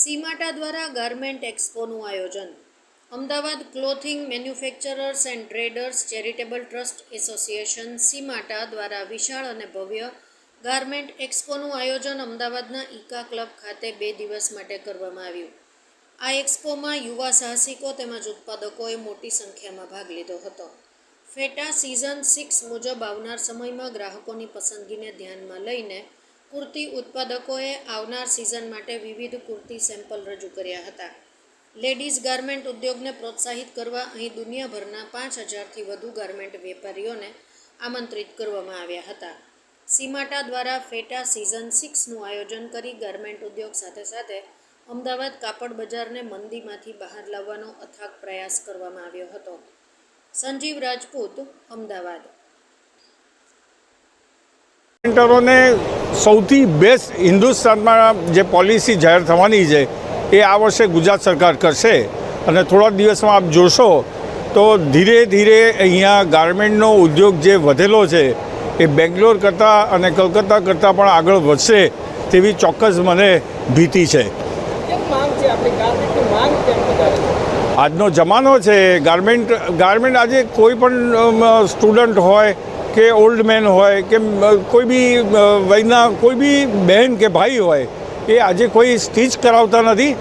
સીમાટા દ્વારા ગાર્મેન્ટ એક્સપોનું આયોજન. Ahmedabad clothing manufacturers and traders charitable trust association સીમાટા દ્વારા વિશાળ અને ભવ્ય ગાર્મેન્ટ એક્સપોનું આયોજન અમદાવાદના ઇકા ક્લબ ખાતે બે દિવસ માટે કરવામાં આવ્યું. આ એક્સપોમાં યુવા સાહસિકો તેમજ ઉત્પાદકોએ મોટી સંખ્યામાં ભાગ લીધો હતો. ફેટા સિઝન સિક્સ મુજબ આવનાર સમયમાં ગ્રાહકોની પસંદગીને ધ્યાનમાં લઈને કુર્તી ઉત્પાદકોએ આવનાર સિઝન માટે વિવિધ કુર્તી સેમ્પલ રજૂ કર્યા હતા. લેડીઝ ગાર્મેન્ટ ઉદ્યોગને પ્રોત્સાહિત કરવા અહીં દુનિયાભરના પાંચ હજારથી વધુ ગાર્મેન્ટ વેપારીઓને આમંત્રિત કરવામાં આવ્યા હતા. સીમાટા દ્વારા ફેટા સિઝન સિક્સનું આયોજન કરી ગાર્મેન્ટ ઉદ્યોગ સાથે સાથે અમદાવાદ કાપડ બજારને મંદીમાંથી બહાર લાવવાનો અથાગ પ્રયાસ કરવામાં આવ્યો હતો. સંજીવ રાજપૂત, અમદાવાદ. સેન્ટરોને સૌથી બેસ્ટ હિન્દુસ્તાનમાં જે પોલિસી જાહેર થવાની છે એ આ વર્ષે ગુજરાત સરકાર કરશે. અને થોડા દિવસમાં આપ જોશો તો ધીરે ધીરે અહીંયા ગાર્મેન્ટનો ઉદ્યોગ જે વધેલો છે એ બેંગ્લોર કરતાં અને કલકત્તા કરતાં પણ આગળ વધશે તેવી ચોક્કસ મને ભીતિ છે. આજનો જમાનો છે ગાર્મેન્ટ ગાર્મેન્ટ આજે કોઈ પણ સ્ટુડન્ટ હોય કે ઓલ્ડ મેન હોય કે કોઈ બી વયના કોઈ બી બહેન કે ભાઈ હોય, એ આજે કોઈ સ્ટીચ કરાવતા નથી.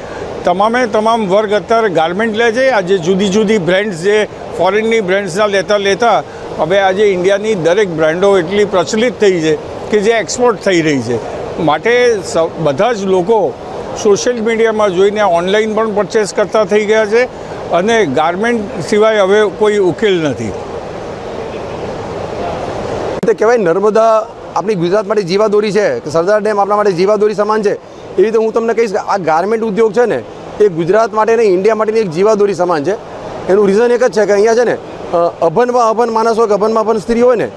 તમામે તમામ વર્ગ અત્યારે ગાર્મેન્ટ લે છે. આજે જુદી જુદી બ્રાન્ડ્સ જે ફોરેનની બ્રાન્ડ્સના લેતા લેતા હવે આજે ઇન્ડિયાની દરેક બ્રાન્ડો એટલી પ્રચલિત થઈ છે કે જે એક્સપોર્ટ થઈ રહી છે. માટે બધા જ લોકો સોશિયલ મીડિયામાં જોઈને ઓનલાઈન પણ પરચેસ કરતા થઈ ગયા છે અને ગાર્મેન્ટ સિવાય હવે કોઈ ઉકેલ નથી. તે કહેવાય, નર્મદા આપણી ગુજરાત માટે જીવાદોરી છે, કે સરદાર ડેમ આપણા માટે જીવાદોરી સમાન છે. એ રીતે હું તમને કહીશ કે આ ગાર્મેન્ટ ઉદ્યોગ છે ને, એ ગુજરાત માટે ને ઇન્ડિયા માટેની એક જીવાદોરી સમાન છે. એનું રીઝન એક જ છે કે અહીંયા છે ને અભનમાં અભન માણસ હોય કે અભનમાં અભન સ્ત્રી હોય ને,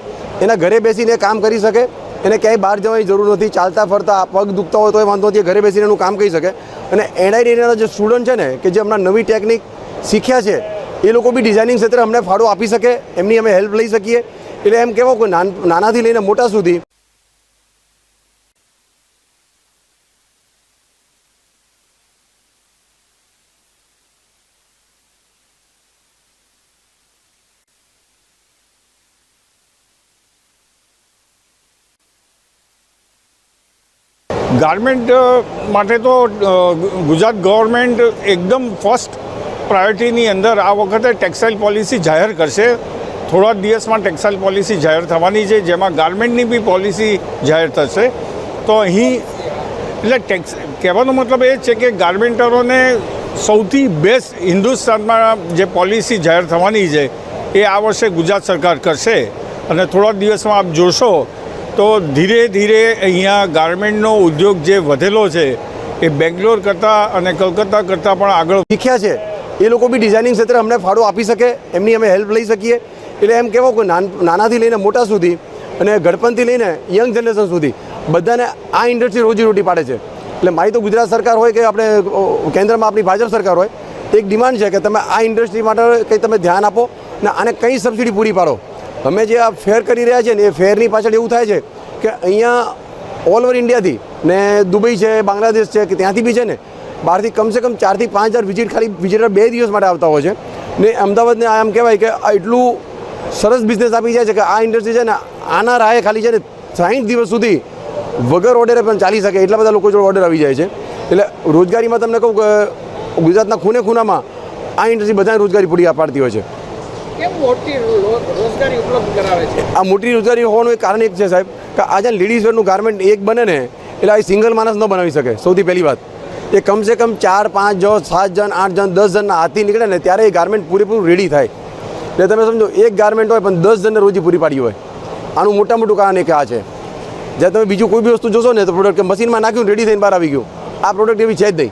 એના ઘરે બેસીને કામ કરી શકે, એને ક્યાંય બહાર જવાની જરૂર નથી, ચાલતા ફરતા, પગ દુખતા હોય તો એ વાંધો નથી ઘરે બેસીને એનું કામ કરી શકે. અને એનઆઈડીના જે સ્ટુડન્ટ છે ને, કે જે હમણાં નવી ટેકનિક શીખ્યા છે, એ લોકો બી ડિઝાઇનિંગ ક્ષેત્રે અમને ફાળો આપી શકે, એમની અમે હેલ્પ લઈ શકીએ. એટલે એમ કહેવો કે નાનાથી લઈને મોટા સુધી ગાર્મેન્ટ માટે તો ગુજરાત ગવર્મેન્ટ એકદમ ફર્સ્ટ પ્રાયોરિટીની અંદર આ વખતે ટેક્સટાઇલ પોલિસી જાહેર કરશે. થોડા દિવસમાં ટેક્સટાઇલ પોલિસી જાહેર થવાની છે, જેમાં ગાર્મેન્ટની બી પોલિસી જાહેર થશે. તો અહીં, એટલે ટેક્સ, કહેવાનો મતલબ એ છે કે ગાર્મેન્ટરોને સૌથી બેસ્ટ હિન્દુસ્તાનમાં જે પોલિસી જાહેર થવાની છે, એ આ વર્ષે ગુજરાત સરકાર કરશે. અને થોડા દિવસમાં આપ જોશો, તો ધીરે ધીરે અહીંયા ગાર્મેન્ટનો ઉદ્યોગ જે વધેલો છે, એ બેંગ્લોર કરતાં અને કલકત્તા કરતાં પણ આગળ શીખ્યા છે. એ લોકો બી ડિઝાઇનિંગ ક્ષેત્રે અમને ફાળો આપી શકે, એમની અમે હેલ્પ લઈ શકીએ. એટલે એમ કહેવો કે નાન નાનાથી લઈને મોટા સુધી અને ગડપણથી લઈને યંગ જનરેશન સુધી બધાને આ ઇન્ડસ્ટ્રી રોજીરોટી પાડે છે. એટલે મારી તો ગુજરાત સરકાર હોય કે આપણે કેન્દ્રમાં આપણી ભાજપ સરકાર હોય, એક ડિમાન્ડ છે કે તમે આ ઇન્ડસ્ટ્રી માટે કંઈ તમે ધ્યાન આપો ને આને કંઈ સબસિડી પૂરી પાડો. અમે જે આ ફેર કરી રહ્યા છીએ ને એ ફેરની પાછળ એવું થાય છે કે અહીંયા ઓલ ઓવર ઇન્ડિયાથી ને દુબઈ છે, બાંગ્લાદેશ છે, કે ત્યાંથી બી છે ને, બહારથી કમસે કમ ચારથી પાંચ હજાર વિઝિટ ખાલી, વિઝિટર બે દિવસ માટે આવતા હોય છે. ને અમદાવાદને એમ કહેવાય કે આ એટલું સરસ બિઝનેસ આપી જાય છે કે આ ઇન્ડસ્ટ્રી છે ને આના રાહે ખાલી છે ને સાઠ દિવસ સુધી વગર ઓર્ડરે પણ ચાલી શકે. એટલા બધા લોકો જોડે ઓર્ડર આવી જાય છે. એટલે રોજગારીમાં તમને કહું કે ગુજરાતના ખૂને ખૂનામાં આ ઇન્ડસ્ટ્રી બધાને રોજગારી પૂરી પાડતી હોય છે. આ મોટી રોજગારી હોવાનું એક કારણ એક છે સાહેબ કે આજે લેડીઝ વેરનું ગાર્મેન્ટ એક બને ને એટલે આ સિંગલ માણસ ન બનાવી શકે. સૌથી પહેલી વાત. એ કમસે કમ ચાર પાંચ જણ સાત જણ આઠ જણ દસ જણના હાથી નીકળે ને ત્યારે એ ગાર્મેન્ટ પૂરેપૂરું રેડી થાય. એટલે તમે સમજો, એક ગાર્મેન્ટ હોય પણ દસ જણને રોજી પૂરી પાડી હોય. આનું મોટા મોટું કારણ એક આ છે. જ્યારે તમે બીજું કોઈ બી વસ્તુ જોશો ને, તો પ્રોડક્ટ કે મશીનમાં નાખ્યું રેડી થઈને બહાર આવી ગયું. આ પ્રોડક્ટ એવી છે જ નહીં.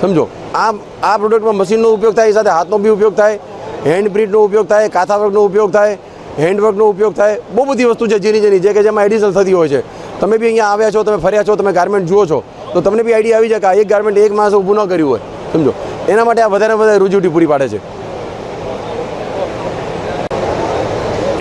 સમજો? આ આ પ્રોડક્ટમાં મશીનનો ઉપયોગ થાય, એ સાથે હાથનો બી ઉપયોગ થાય હેન્ડ પ્રિન્ટનો ઉપયોગ થાય કાથાવર્કનો ઉપયોગ થાય હેન્ડવર્કનો ઉપયોગ થાય, બહુ બધી વસ્તુ છે જેની જેની, જે કે જેમાં એડિશનલ થતી હોય છે. તમે બી અહીંયા આવ્યા છો, તમે ફર્યા છો, તમે ગાર્મેન્ટ જુઓ છો, તો તમને બી આઈડિયા આવી જાય કે આ એક ગાર્મેન્ટ એક માણસ ઊભું ન કર્યું હોય. સમજો? એના માટે આ વધારે વધારે રોજીરોટી પૂરી પાડે છે.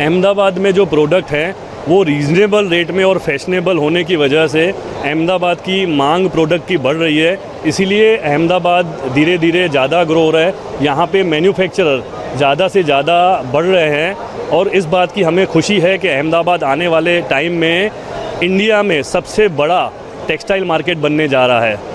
अहमदाबाद में जो प्रोडक्ट है, वो रीजनेबल रेट में और फैशनेबल होने की वजह से अहमदाबाद की मांग प्रोडक्ट की बढ़ रही है। इसीलिए अहमदाबाद धीरे धीरे ज़्यादा ग्रो हो रहा है। यहाँ पे मैन्युफैक्चरर ज़्यादा से ज़्यादा बढ़ रहे हैं और इस बात की हमें खुशी है कि अहमदाबाद आने वाले टाइम में इंडिया में सबसे बड़ा टेक्सटाइल मार्केट बनने जा रहा है।